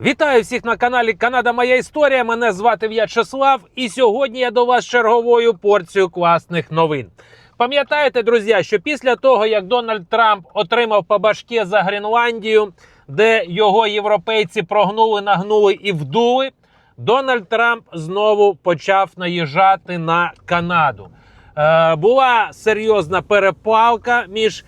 Вітаю всіх на каналі Канада Моя Історія. Мене звати В'ячеслав, і сьогодні я до вас черговою порцією класних новин. Пам'ятаєте, друзі, що після того, як Дональд Трамп отримав по башке за Гренландію, де його європейці прогнули, нагнули і вдули, Дональд Трамп знову почав наїжджати на Канаду. Е, була серйозна перепалка між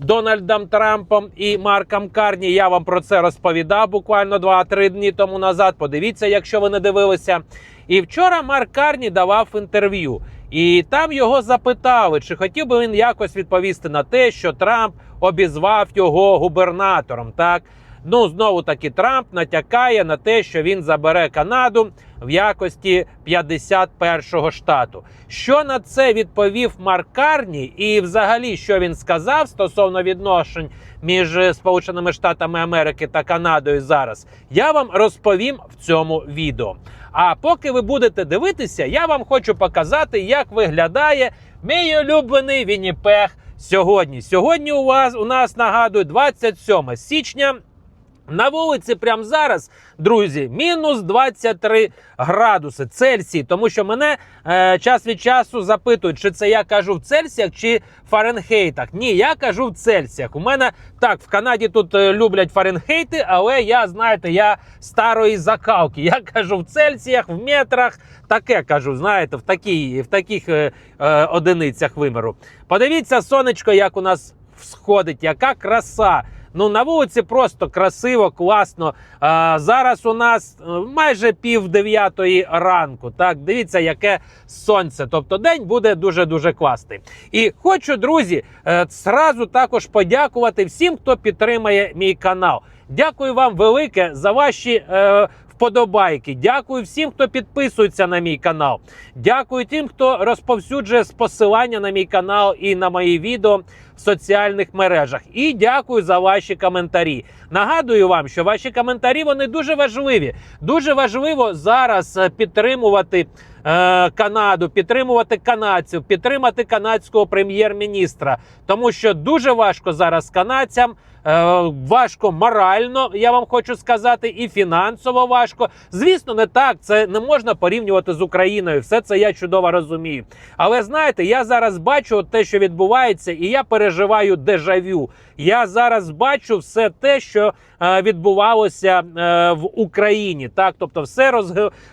Дональдом Трампом і Марком Карні. Я вам про це розповідав буквально 2-3 дні тому назад. Подивіться, якщо ви не дивилися. І вчора Марк Карні давав інтерв'ю. І там його запитали, чи хотів би він якось відповісти на те, що Трамп обізвав його губернатором. Так ну знову таки Трамп натякає на те, що він забере Канаду в якості 51-го штату. Що на це відповів Марк Карні, і взагалі що він сказав стосовно відношень між Сполученими Штатами Америки та Канадою зараз, я вам розповім в цьому відео. А поки ви будете дивитися, я вам хочу показати, як виглядає мій улюблений Вінніпех сьогодні. Сьогодні у вас у нас нагадую 27 січня. На вулиці прямо зараз, друзі, мінус 23 градуси Цельсії. Тому що мене е, час від часу запитують, чи це я кажу в Цельсіях чи Фаренгейтах. Ні, я кажу в Цельсіях. У мене так в Канаді тут е, люблять Фаренгейти, але я, знаєте, я старої закалки. Я кажу в Цельсіях, в метрах. Таке кажу, знаєте, в такій, в таких е, е, одиницях виміру. Подивіться, сонечко, як у нас сходить, яка краса. Ну на вулиці просто красиво, класно. А, зараз у нас е, майже пів дев'ятої ранку. Так, дивіться, яке сонце. Тобто день буде дуже дуже класний. І хочу, друзі, е, зразу також подякувати всім, хто підтримає мій канал. Дякую вам велике за ваші. Е, Вподобайки, дякую всім, хто підписується на мій канал. Дякую тим, хто розповсюджує посилання на мій канал і на мої відео соціальних мережах. І дякую за ваші коментарі. Нагадую вам, що ваші коментарі вони дуже важливі. Дуже важливо зараз е, підтримувати. е, Канаду, підтримувати канадців, підтримати канадського прем'єр-міністра, тому що дуже важко зараз канадцям. Е, важко морально, я вам хочу сказати, і фінансово важко. Звісно, не так. Це не можна порівнювати з Україною. Все це я чудово розумію. Але знаєте, я зараз бачу те, що відбувається, і я переживаю дежавю. Я зараз бачу все те, що е, відбувалося е, в Україні. Так, тобто, все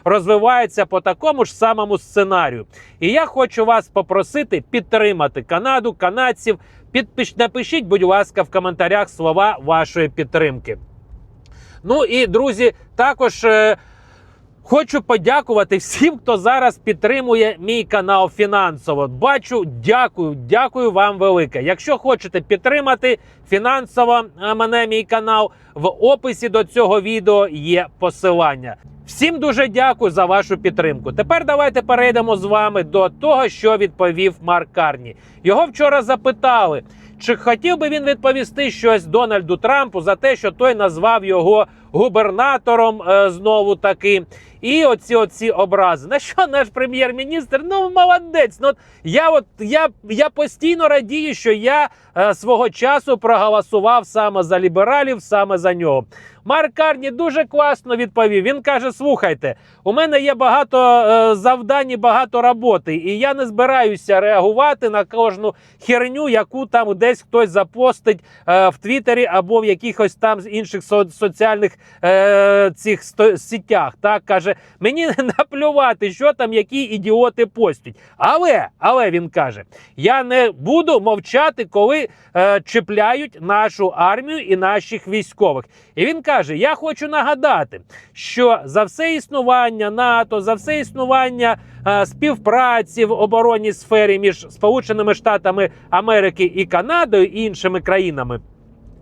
розвивається по такому ж самому сценарію. І я хочу вас попросити підтримати Канаду, канадців. Підпиш, напишіть, будь ласка, в коментарях слова вашої підтримки. Ну і друзі, також е, хочу подякувати всім, хто зараз підтримує мій канал фінансово. Бачу, дякую, дякую вам велике. Якщо хочете підтримати фінансово мене, мій канал, в описі до цього відео є посилання. Всім дуже дякую за вашу підтримку. Тепер давайте перейдемо з вами до того, що відповів Марк Карні. Його вчора запитали, чи хотів би він відповісти щось Дональду Трампу за те, що той назвав його губернатором е, знову таки. І оці оці образи. На що наш прем'єр-міністр? Ну молодець. Ну от я от я, я постійно радію, що я е, свого часу проголосував саме за лібералів, саме за нього. Марк Карні дуже класно відповів. Він каже: слухайте, у мене є багато е, завдань, і багато роботи, і я не збираюся реагувати на кожну херню, яку там десь хтось запостить е, в Твіттері або в якихось там інших со- соціальних е, цих сітях. Так каже, мені наплювати, що там які ідіоти постять. Але, але він каже: я не буду мовчати, коли е, чіпляють нашу армію і наших військових. І він каже: Я хочу нагадати, що за все існування НАТО, за все існування е, співпраці в оборонній сфері між Сполученими Штатами Америки і Канадою і іншими країнами.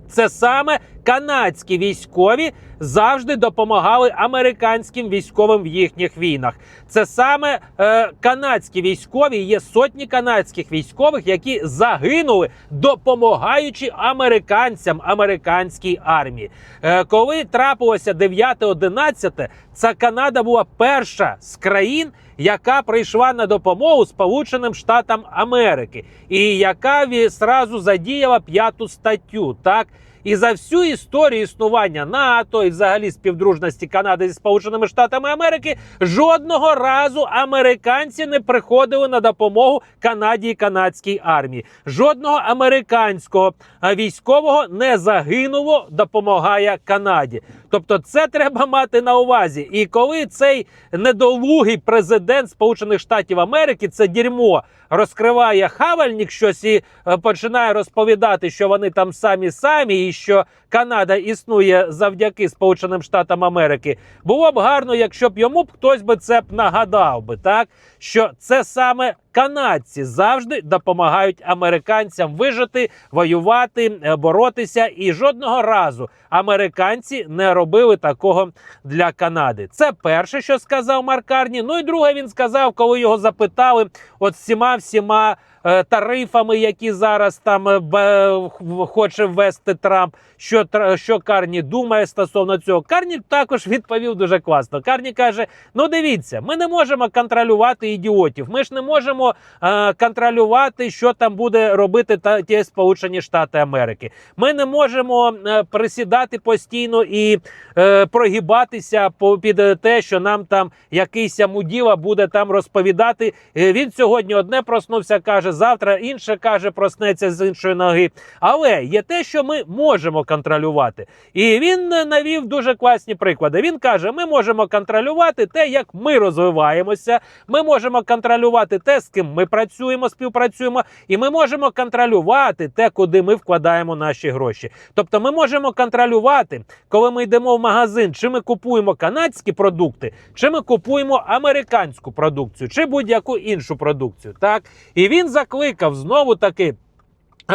Це саме канадські військові завжди допомагали американським військовим в їхніх війнах. Це саме е, канадські військові. Є сотні канадських військових, які загинули, допомагаючи американцям, американській армії. Е, коли трапилося 9-11, ця Канада була перша з країн, яка прийшла на допомогу Сполученим Штатам Америки, і яка сразу задіяла п'яту статтю. Так І за всю історію існування НАТО і взагалі співдружності Канади зі Сполученими Штатами Америки жодного разу американці не приходили на допомогу Канаді і канадській армії. Жодного американського військового не загинуло, допомагає Канаді. Тобто, це треба мати на увазі. І коли цей недолугий президент Сполучених Штатів Америки це дерьмо розкриває хавальник щось і е, починає розповідати, що вони там самі самі, і що Канада існує завдяки Сполученим Штатам Америки. Було б гарно, якщо б йому хтось би це б нагадав би, так що це саме канадці завжди допомагають американцям вижити, воювати, е, боротися. І жодного разу американці не робили такого для Канади. Це перше, що сказав Маркарні. Ну і друге, він сказав, коли його запитали, от всіма всіма. Е, Тарифами, які зараз там е, хоче ввести Трамп, що що Карні думає стосовно цього. Карні також відповів дуже класно. Карні каже: Ну дивіться, ми не можемо контролювати ідіотів. Ми ж не можемо е, контролювати, що там буде робити та ті Сполучені Штати Америки. Ми не можемо е, присідати постійно і е, прогибатися по під те, що нам там якийсь муділа буде там розповідати. Е, Він сьогодні одне проснувся, каже, завтра інше каже, проснеться з іншої ноги. Але є те, що ми можемо контролювати. І він навів дуже класні приклади. Він каже: ми можемо контролювати те, як ми розвиваємося. Ми можемо контролювати те, з ким ми працюємо, співпрацюємо, і ми можемо контролювати те, куди ми вкладаємо наші гроші. Тобто, ми можемо контролювати, коли ми йдемо в магазин, чи ми купуємо канадські продукти, чи ми купуємо американську продукцію, чи будь-яку іншу продукцію. Так і він закликав знову таки.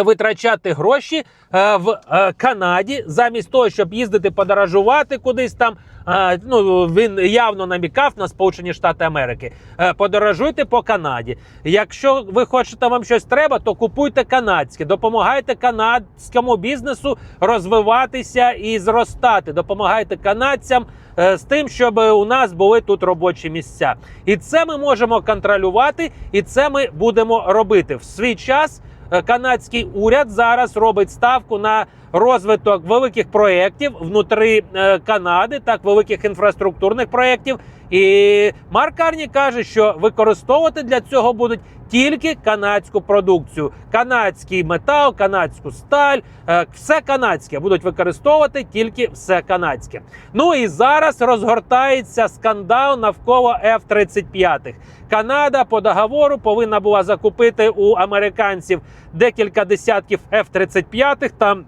Витрачати гроші е, в е, Канаді замість того, щоб їздити подорожувати кудись там. е, ну він явно намікав на Сполучені Штати Америки. Е, подорожуйте по Канаді. Якщо ви хочете вам щось треба, то купуйте канадське, допомагайте канадському бізнесу розвиватися і зростати. Допомагайте канадцям е, з тим, щоб у нас були тут робочі місця. І це ми можемо контролювати, і це ми будемо робити в свій час. Е, канадський уряд зараз робить ставку на розвиток великих проєктів внутри е, Канади, так великих інфраструктурних проєктів. І Марк Карні каже, що використовувати для цього будуть тільки канадську продукцію, канадський метал, канадську сталь, е, все канадське будуть використовувати тільки все канадське. Ну і зараз розгортається скандал навколо F-35. Канада по договору повинна була закупити у американців декілька десятків F-35. Там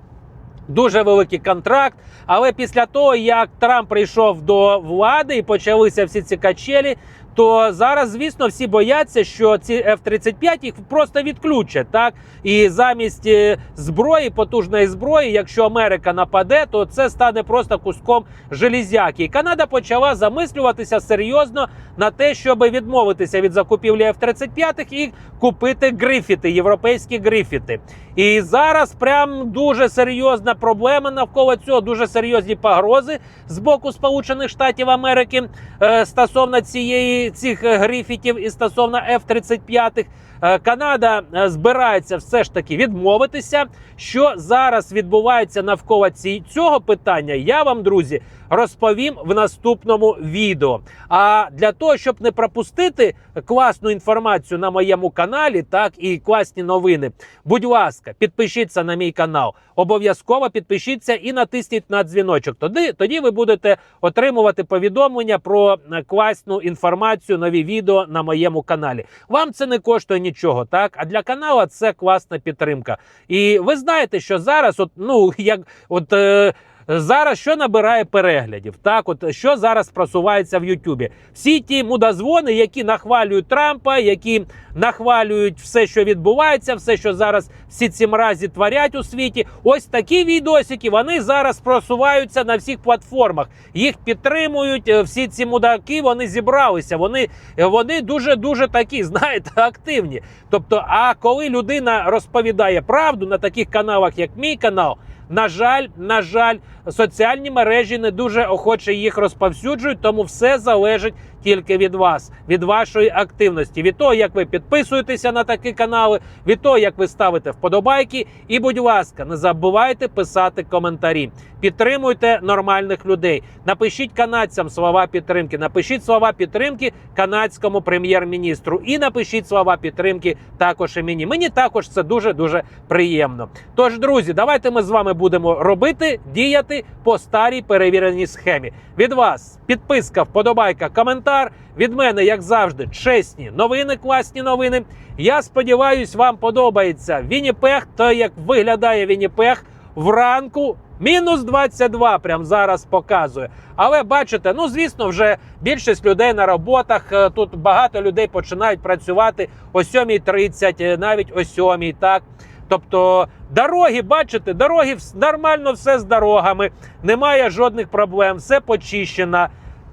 Дуже великий контракт. Але після того, як Трамп прийшов до влади і почалися всі ці качелі, то зараз, звісно, всі бояться, що ці F-35 їх просто відключать. Так і замість е, зброї, потужної зброї, якщо Америка нападе, то це стане просто куском железяки. І Канада почала замислюватися серйозно на те, щоб відмовитися від закупівлі F-35 і купити грифіти, європейські грифіти. І зараз прям дуже серйозна проблема навколо цього, дуже серйозні погрози з боку Сполучених Штатів Америки е, стосовно цієї цих е, грифітів і стосовно F-35. Е, Канада е, збирається все ж таки відмовитися. Що зараз відбувається навколо ці, цього питання, я вам, друзі, розповім в наступному відео. А для того, щоб не пропустити класну інформацію на моєму каналі, так і класні новини, будь ласка, підпишіться на мій канал. Обов'язково підпишіться і натисніть на дзвіночок. Тоді, тоді ви будете отримувати повідомлення про е, класну інформацію, нові відео на моєму каналі. Вам це не коштує нічого, так? А для канала це класна підтримка. І ви знаєте, що зараз, от ну як от. Е, Зараз що набирає переглядів? Так, от що зараз просувається в Ютубі? Всі ті мудозвони, які нахвалюють Трампа, які нахвалюють все, що відбувається, все, що зараз всі ці мразі творять у світі. Ось такі відосики вони зараз просуваються на всіх платформах. Їх підтримують. е, Всі ці мудаки вони зібралися. Вони, е, вони дуже дуже такі, знаєте, активні. Тобто, а коли людина розповідає правду на таких каналах, як мій канал. На жаль, на жаль, соціальні мережі не дуже охоче їх розповсюджують, тому все залежить тільки від вас, від вашої активності, від того, як ви підписуєтеся на такі канали, від того, як ви ставите вподобайки. І, будь ласка, не забувайте писати коментарі. Підтримуйте нормальних людей. Напишіть канадцям слова підтримки. Напишіть слова підтримки канадському прем'єр-міністру. І напишіть слова підтримки також і мені. Мені також це дуже дуже приємно. Тож, друзі, давайте ми з вами будемо робити, діяти по старій перевіреній схемі. Від вас підписка, вподобайка, коментар. Від мене, як завжди, чесні новини, класні новини. Я сподіваюсь, вам подобається Вінніпех, то як виглядає Вінніпех вранку. Мінус 22 прямо зараз показує. Але бачите, ну звісно, вже більшість людей на роботах. Е, Тут багато людей починають працювати о 7.30, е, навіть о 7.00, так. Тобто дороги, бачите, дороги нормально все з дорогами, немає жодних проблем, все почищено.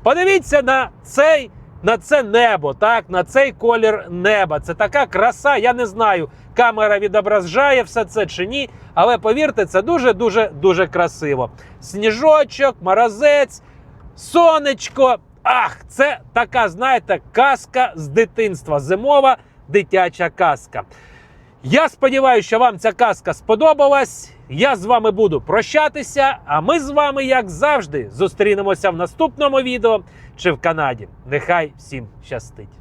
Подивіться на цей. На це небо, так, на цей колір неба. Це така краса. Я не знаю, камера відображає все це чи ні. Але повірте, це дуже дуже дуже красиво. Сніжочок, морозець, сонечко. Ах, це така, знаєте, казка з дитинства. Зимова дитяча казка. Я сподіваюся, що вам ця казка сподобалась. Я з вами буду прощатися. А ми з вами, як завжди, зустрінемося в наступному відео чи в Канаді. Нехай всім щастить!